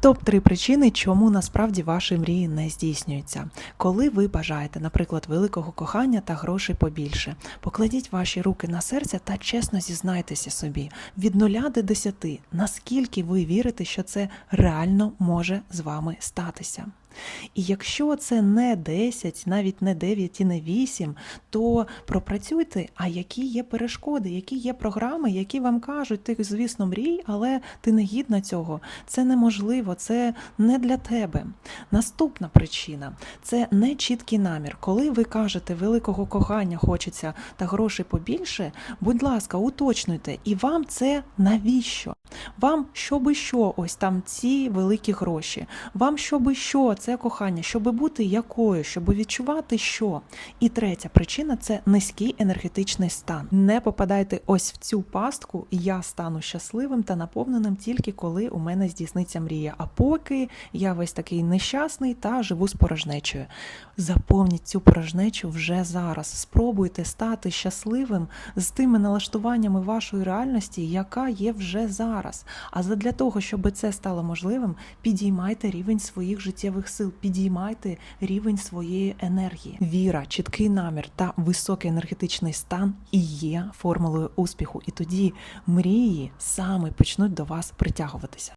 Топ 3 причини, чому насправді ваші мрії не здійснюються. Коли ви бажаєте, наприклад, великого кохання та грошей побільше, покладіть ваші руки на серце та чесно зізнайтеся собі від 0 до 10, наскільки ви вірите, що це реально може з вами статися. І якщо це не 10, навіть не 9 і не 8, то пропрацюйте, а які є перешкоди, які є програми, які вам кажуть, ти, звісно, мрій, але ти не гідна цього. Це неможливо, це не для тебе. Наступна причина це нечіткий намір. Коли ви кажете великого кохання хочеться та грошей побільше, будь ласка, уточнюйте, і вам це навіщо? Вам щоби що, ось там ці великі гроші. Вам щоби що, це кохання, щоби бути якою, щоби відчувати що. І третя причина це низький енергетичний стан. Не попадайте ось в цю пастку, я стану щасливим та наповненим тільки коли у мене здійсниться мрія. А поки я весь такий нещасний та живу з порожнечою. Заповніть цю порожнечу вже зараз. Спробуйте стати щасливим з тими налаштуваннями вашої реальності, яка є вже зараз. А задля того, щоб це стало можливим, підіймайте рівень своїх життєвих сил, підіймайте рівень своєї енергії. Віра, чіткий намір та високий енергетичний стан і є формулою успіху. І тоді мрії саме почнуть до вас притягуватися.